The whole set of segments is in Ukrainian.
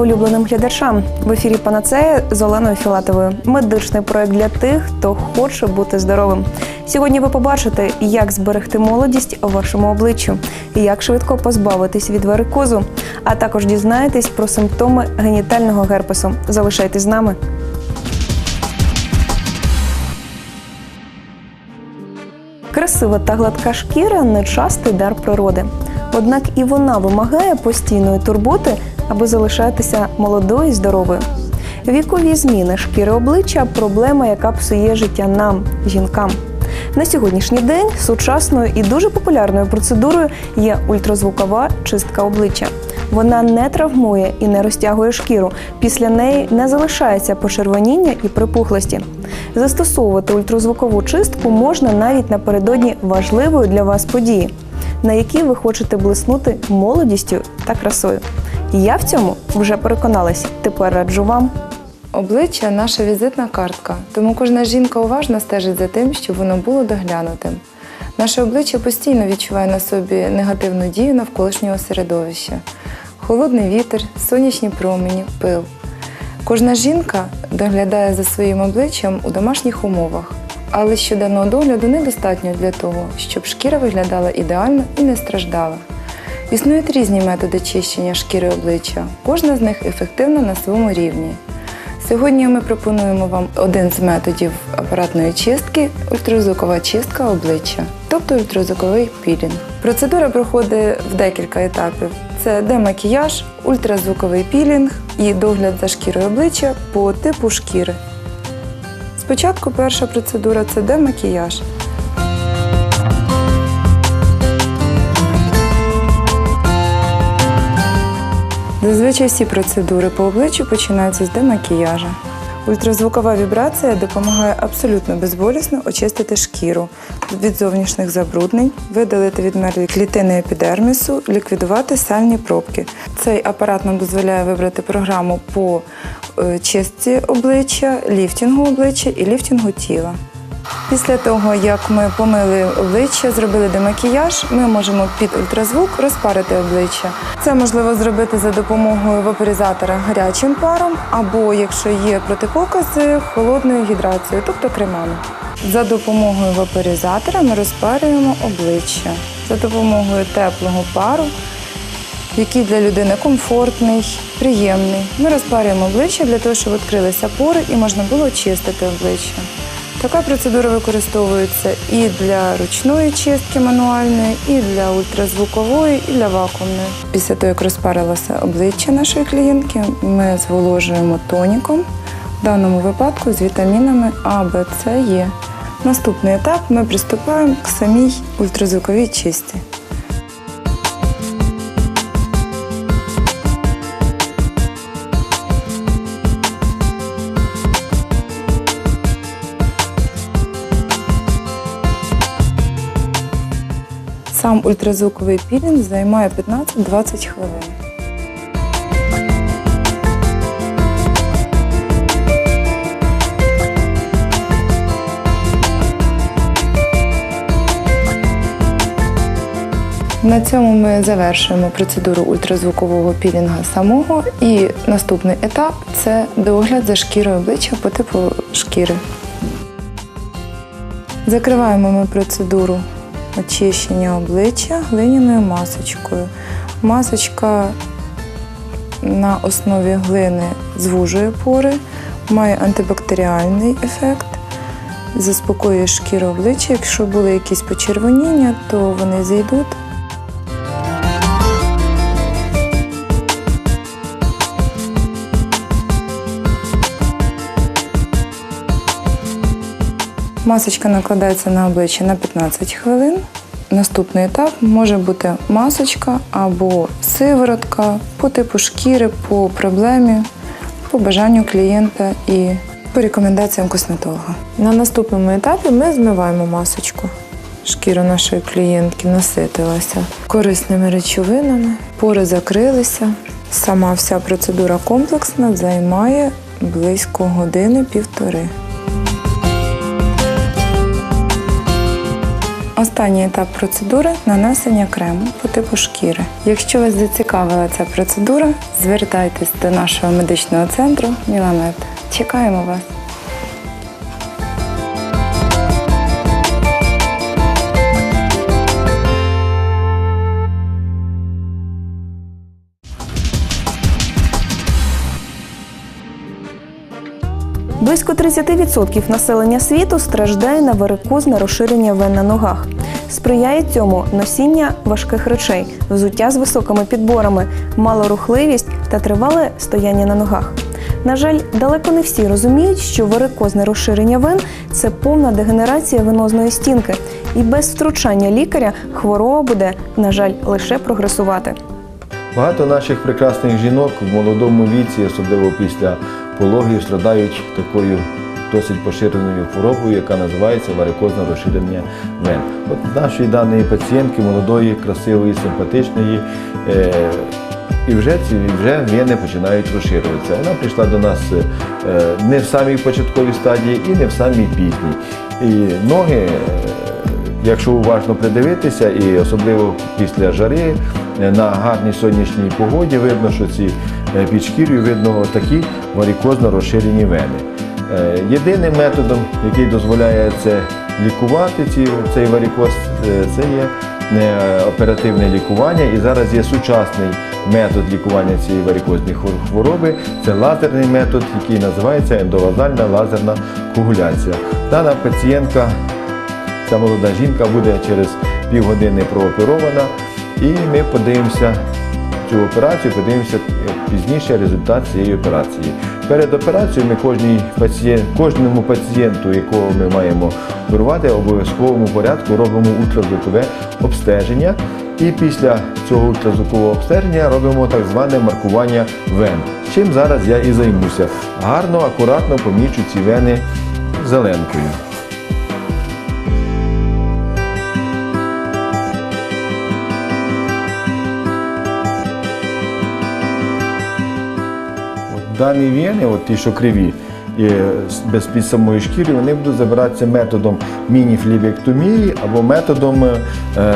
Мої вітання улюбленим глядачам. В ефірі Панацея з Оленою Філатовою. Медичний проект для тих, хто хоче бути здоровим. Сьогодні ви побачите, як зберегти молодість у вашому обличчю, як швидко позбавитись від варикозу, а також дізнаєтесь про симптоми генітального герпесу. Залишайтесь з нами. Красива та гладка шкіра нечастий дар природи. Однак і вона вимагає постійної турботи, аби залишатися молодою і здоровою. Вікові зміни шкіри обличчя проблема, яка псує життя нам, жінкам. На сьогоднішній день сучасною і дуже популярною процедурою є ультразвукова чистка обличчя. Вона не травмує і не розтягує шкіру. Після неї не залишається почервоніння і припухлості. Застосовувати ультразвукову чистку можна навіть напередодні важливої для вас події, на якій ви хочете блиснути молодістю та красою. Я в цьому вже переконалась. Тепер раджу вам. Обличчя наша візитна картка, тому кожна жінка уважно стежить за тим, щоб воно було доглянутим. Наше обличчя постійно відчуває на собі негативну дію навколишнього середовища: холодний вітер, сонячні промені, пил. Кожна жінка доглядає за своїм обличчям у домашніх умовах, але щоденного догляду недостатньо для того, щоб шкіра виглядала ідеально і не страждала. Існують різні методи чищення шкіри обличчя, кожна з них ефективна на своєму рівні. Сьогодні ми пропонуємо вам один з методів апаратної чистки ультразвукова чистка обличчя, тобто ультразвуковий пілінг. Процедура проходить в декілька етапів: це демакіяж, ультразвуковий пілінг і догляд за шкірою обличчя по типу шкіри. Спочатку перша процедура це демакіяж. Зазвичай всі процедури по обличчю починаються з демакіяжа. Ультразвукова вібрація допомагає абсолютно безболісно очистити шкіру від зовнішніх забруднень, видалити відмерлі клітини епідермісу, ліквідувати сальні пробки. Цей апарат нам дозволяє вибрати програму по е, чистці обличчя, ліфтінгу обличчя і ліфтінгу тіла. Після того, як ми помили обличчя, зробили демакіяж, ми можемо під ультразвук розпарити обличчя. Це можливо зробити за допомогою вапоризатора гарячим паром, або якщо є протипокази, холодною гідрацією, тобто кремами. За допомогою вапоризатора ми розпарюємо обличчя за допомогою теплого пару, який для людини комфортний, приємний. Ми розпарюємо обличчя для того, щоб відкрилися пори і можна було очистити обличчя. Така процедура використовується і для ручної чистки мануальної, і для ультразвукової, і для вакуумної. Після того, як розпарилося обличчя нашої клієнтки, ми зволожуємо тоніком, в даному випадку з вітамінами А, Б, С, Е. Наступний етап ми приступаємо к самій ультразвуковій чистці. Сам ультразвуковий пілінг займає 15-20 хвилин. На цьому ми завершуємо процедуру ультразвукового пілінга самого. І наступний етап це догляд за шкірою обличчя по типу шкіри. Закриваємо ми процедуру очищення обличчя глиняною масочкою. Масочка на основі глини звужує пори, має антибактеріальний ефект, заспокоює шкіру обличчя. Якщо були якісь почервоніння, то вони зійдуть. Масочка накладається на обличчя на 15 хвилин. Наступний етап може бути масочка або сиворотка по типу шкіри, по проблемі, по бажанню клієнта і по рекомендаціям косметолога. На наступному етапі ми змиваємо масочку. Шкіра нашої клієнтки наситилася корисними речовинами, пори закрилися. Сама вся процедура комплексна займає близько години-півтори. Останній етап процедури нанесення крему по типу шкіри. Якщо вас зацікавила ця процедура, звертайтесь до нашого медичного центру Міламед. Чекаємо вас! Близько 30% населення світу страждає на варикозне розширення вен на ногах. Сприяє цьому носіння важких речей, взуття з високими підборами, малорухливість та тривале стояння на ногах. На жаль, далеко не всі розуміють, що варикозне розширення вен це повна дегенерація венозної стінки, і без втручання лікаря хвороба буде, на жаль, лише прогресувати. Багато наших прекрасних жінок в молодому віці, особливо після пологів, страдають такою досить поширеною хворобою, яка називається варикозне розширення вен. От нашої даної пацієнтки, молодої, красивої, симпатичної, е, і вже ці вже вени починають розширюватися. Вона прийшла до нас е, не в самій початковій стадії і не в самій пізній. І ноги. е, Якщо уважно придивитися, і особливо після жари е, на гарній сонячній погоді, видно, що ці під шкірою видно такі варикозно розширені вени. Е, Єдиним методом, який дозволяє це лікувати, цей варикоз, е, це є е, оперативне лікування. І зараз є сучасний метод лікування цієї варикозної хвороби. Це лазерний метод, який називається ендовазальна лазерна коагуляція. Дана пацієнтка Ця молода жінка буде через півгодини прооперована, і ми подивимося цю операцію, подивимося е, пізніше результат цієї операції. Перед операцією ми кожній пацієнт, кожному пацієнту, якого ми маємо оперувати, обов'язковому порядку робимо ультразвукове обстеження. І після цього ультразвукового обстеження робимо так зване маркування вен. Чим зараз я і займуся. Гарно, акуратно помічу ці вени зеленкою. Дані вени, от ті, що криві, і без під самої шкіри, вони будуть забиратися методом мініфлібектомії або методом е,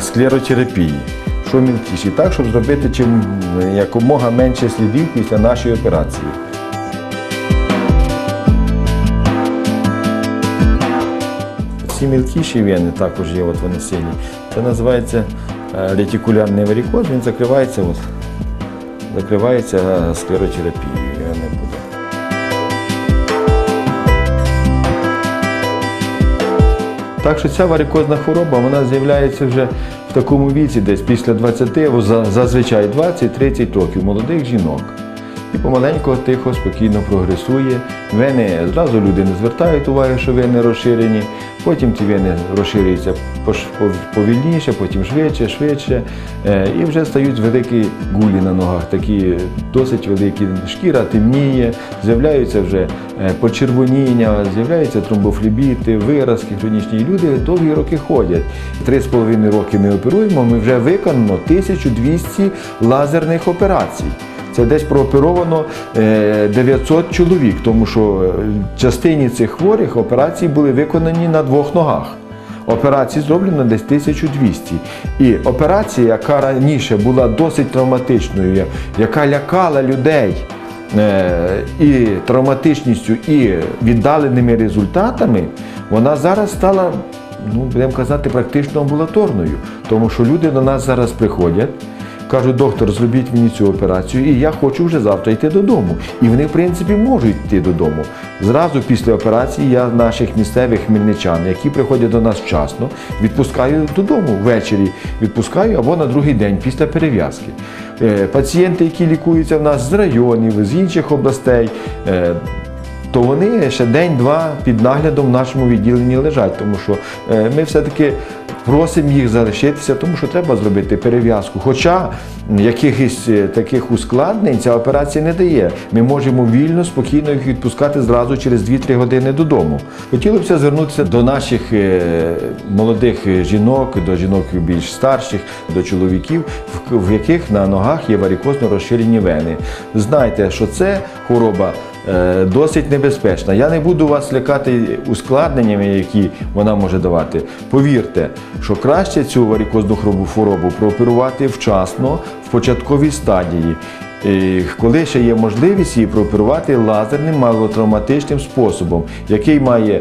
склеротерапії, що мілкіші, так, щоб зробити чим е, якомога менше слідів після нашої операції. Ці мілкіші вени також є, от вони сині. Це називається е, ретикулярний варикоз, він закривається, от, закривається е, склеротерапією. Не буде. Так що ця варикозна хвороба вона з'являється вже в такому віці, десь після 20, зазвичай 20-30 років молодих жінок. І помаленьку, тихо, спокійно прогресує. Вени зразу люди не звертають уваги, що вени розширені. Потім ті вени розширюються повільніше, потім швидше, швидше. Е, І вже стають великі гулі на ногах, такі досить великі. Шкіра темніє, з'являються вже е, почервоніння, з'являються тромбофлебіти, виразки хронічні. І люди довгі роки ходять. Три з половиною роки ми оперуємо, ми вже виконано 1200 лазерних операцій. Це десь прооперовано е, 900 чоловік, тому що е, частині цих хворих операції були виконані на двох ногах. Операцій зроблено десь 1200. І операція, яка раніше була досить травматичною, яка лякала людей е, і травматичністю, і віддаленими результатами, вона зараз стала, ну, будемо казати, практично амбулаторною. Тому що люди до нас зараз приходять. Кажуть, доктор, зробіть мені цю операцію, і я хочу вже завтра йти додому. І вони, в принципі, можуть йти додому. Зразу після операції я наших місцевих хмельничан, які приходять до нас вчасно, відпускаю додому ввечері, відпускаю або на другий день після перев'язки. Е, Пацієнти, які лікуються в нас з районів, з інших областей. е, то вони ще день-два під наглядом в нашому відділенні лежать, тому що е, ми все-таки просимо їх залишитися, тому що треба зробити перев'язку. Хоча якихось е, таких ускладнень ця операція не дає. Ми можемо вільно, спокійно їх відпускати зразу через 2-3 години додому. Хотілося б звернутися до наших е, молодих жінок, до жінок більш старших, до чоловіків, в- яких на ногах є варикозно розширені вени. Знайте, що це хвороба досить небезпечна. Я не буду вас лякати ускладненнями, які вона може давати. Повірте, що краще цю варикозну хворобу- прооперувати вчасно в початковій стадії. Е, Коли ще є можливість її прооперувати лазерним малотравматичним способом, який має,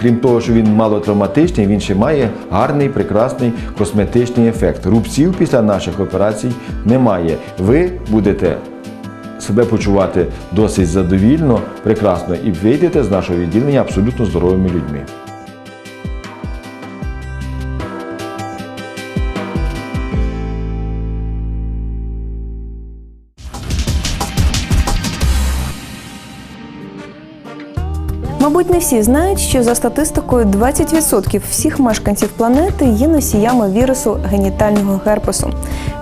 крім того, що він малотравматичний, він ще має гарний, прекрасний косметичний ефект. Рубців після наших операцій немає. Ви будете себе почувати досить задовільно, прекрасно і вийдете з нашого відділення абсолютно здоровими людьми. Мабуть, не всі знають, що за статистикою 20% всіх мешканців планети є носіями вірусу генітального герпесу.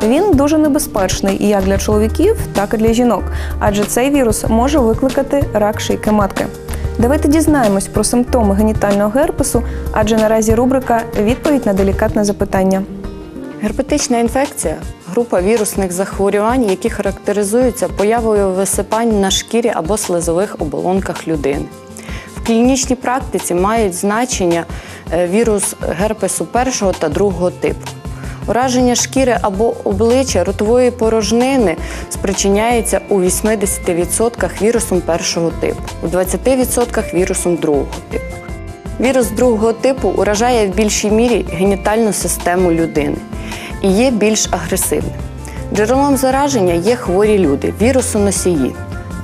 Він дуже небезпечний і як для чоловіків, так і для жінок, адже цей вірус може викликати рак шийки матки. Давайте дізнаємось про симптоми генітального герпесу, адже наразі рубрика Відповідь на делікатне запитання. Герпетична інфекція група вірусних захворювань, які характеризуються появою висипань на шкірі або слизових оболонках людини. В клінічній практиці мають значення е, вірус герпесу першого та другого типу. Ураження шкіри або обличчя ротової порожнини спричиняється у 80% вірусом першого типу, у 20% вірусом другого типу. Вірус другого типу уражає в більшій мірі генітальну систему людини і є більш агресивним. Джерелом зараження є хворі люди, вірусоносії.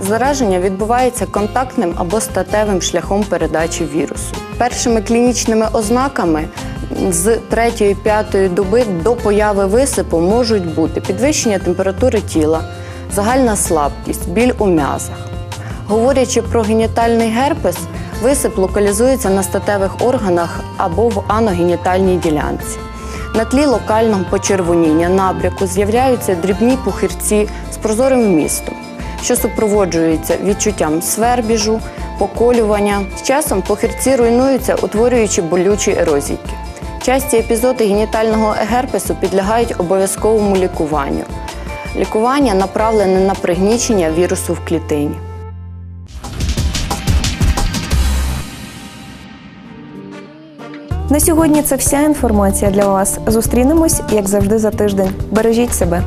Зараження відбувається контактним або статевим шляхом передачі вірусу. Першими клінічними ознаками з 3-5 доби до появи висипу можуть бути підвищення температури тіла, загальна слабкість, біль у м'язах. Говорячи про генітальний герпес, висип локалізується на статевих органах або в аногенітальній ділянці. На тлі локального почервоніння набряку з'являються дрібні пухирці з прозорим вмістом, що супроводжуються відчуттям свербіжу, поколювання. З часом пухирці руйнуються, утворюючи болючі ерозійки. Часті епізоди генітального герпесу підлягають обов'язковому лікуванню. Лікування направлене на пригнічення вірусу в клітині. На сьогодні це вся інформація для вас. Зустрінемось, як завжди, за тиждень. Бережіть себе.